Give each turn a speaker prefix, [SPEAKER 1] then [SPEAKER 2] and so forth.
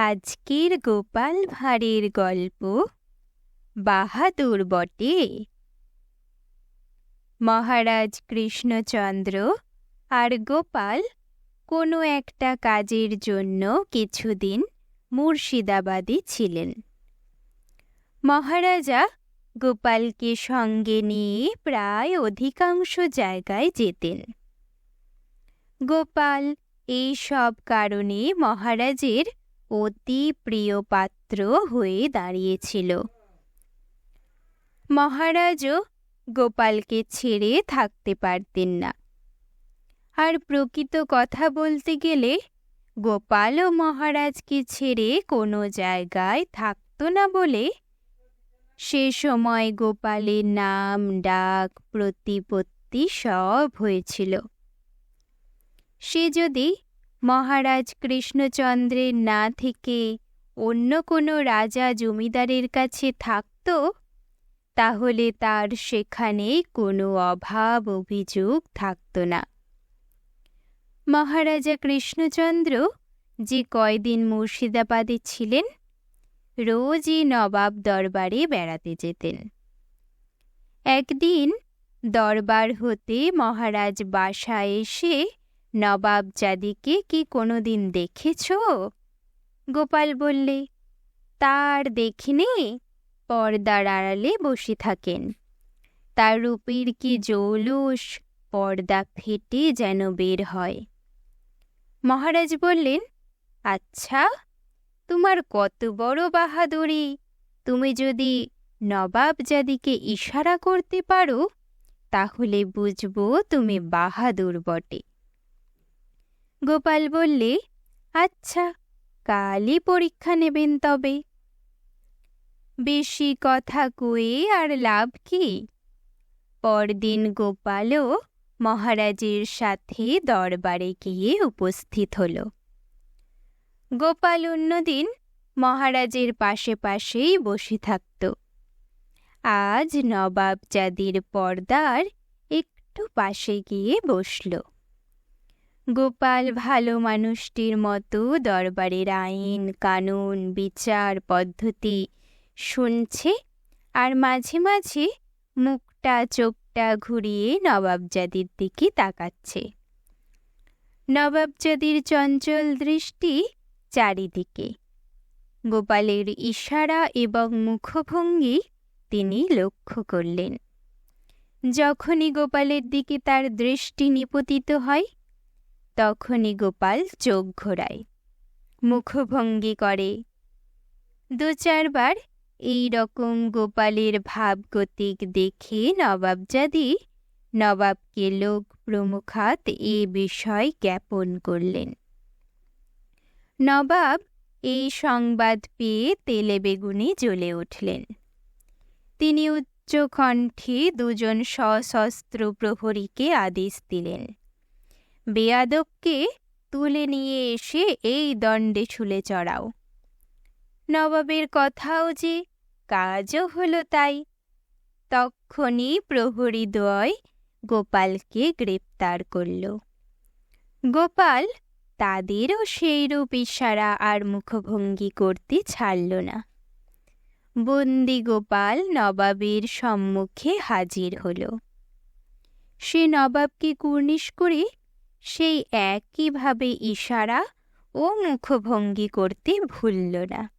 [SPEAKER 1] আজকের গোপাল ভাঁড়ের গল্প বাহাদুর বটে। মহারাজ কৃষ্ণচন্দ্র আর গোপাল কোনো একটা কাজের জন্য কিছুদিন মুর্শিদাবাদে ছিলেন। মহারাজা গোপালকে সঙ্গে নিয়ে প্রায় অধিকাংশ জায়গায় যেতেন। গোপাল এই সব কারণে মহারাজের অতি প্রিয় পাত্র হয়ে দাঁড়িয়েছিল। মহারাজও গোপালকে ছেড়ে থাকতে পারতেন না। আর প্রকৃত কথা বলতে গেলে গোপাল ও মহারাজকে ছেড়ে কোনো জায়গায় থাকতো না বলে সে সময় গোপালের নাম, ডাক, প্রতিপত্তি সব হয়েছিল। সে যদি মহারাজ কৃষ্ণচন্দ্রের না থেকে অন্য কোনো রাজা জমিদারের কাছে থাকত? তাহলে তার সেখানে কোনো অভাব অভিযোগ থাকত না। মহারাজা কৃষ্ণচন্দ্র যে কয়দিন মুর্শিদাবাদে ছিলেন, রোজই নবাব দরবারে বেড়াতে যেতেন। একদিন দরবার হতে মহারাজ বাসায় এসে নবাব জাদিকে কি কোনোদিন দেখেছ? গোপাল বললে, তার দেখিনি, পর্দার আড়ালে বসে থাকেন। তার রূপের কি জৌলুস, পর্দা ফেটে যেন বের হয়। মহারাজ বললেন আচ্ছা তোমার কত বড় বাহাদুরি, তুমি যদি নবাব জাদিকে ইশারা করতে পারো, তাহলে বুঝব তুমি বাহাদুর বটে। গোপাল বললে আচ্ছা কালই পরীক্ষা নেবেন তবে। বেশি কথা কয়ে আর লাভ কি? পরদিন গোপালও মহারাজের সাথে দরবারে গিয়ে উপস্থিত হল। গোপাল অন্যদিন মহারাজের পাশে পাশেই বসে থাকত। আজ নবাব জাদির পর্দার একটু পাশে গিয়ে বসল। গোপাল ভালো মানুষটির মতো দরবারের আইন, কানুন, বিচার, পদ্ধতি শুনছে আর মাঝে মাঝে মুখটা, চোখটা ঘুরিয়ে নবাবজাদির দিকে তাকাচ্ছে। নবাবজাদির চঞ্চল দৃষ্টি চারিদিকে। গোপালের ইশারা এবং মুখভঙ্গি তিনি লক্ষ্য করলেন। যখনই গোপালের দিকে তার দৃষ্টি নিপতিত হয় তখনই গোপাল চোখ ঘোরায়। মুখভঙ্গি করে। দু চারবার এই রকম গোপালের ভাবগতিক দেখে নবাবজাদি, নবাবকে লোক প্রমুখাত এ বিষয় জ্ঞাপন করলেন। নবাব এই সংবাদ পেয়ে তেলে বেগুনে জ্বলে উঠলেন। তিনি উচ্চকণ্ঠে দুজন সশস্ত্র প্রহরীকে আদেশ দিলেন। বেয়াদবকে তুলে নিয়ে এসে এই দণ্ডে ছুলে চড়াও। নবাবের কথাও যে কাজও হলো তাই। তক্ষণই প্রহরীদ্বয় গোপালকে গ্রেপ্তার করল। গোপাল তাদেরও সেইরূপ ইশারা আর মুখভঙ্গি করতে ছাড়ল না। বন্দি গোপাল নবাবের সম্মুখে হাজির হল। সে নবাবকে কুর্নিশ করে সেই একইভাবে ইশারা ও মুখভঙ্গি করতে ভুলল না।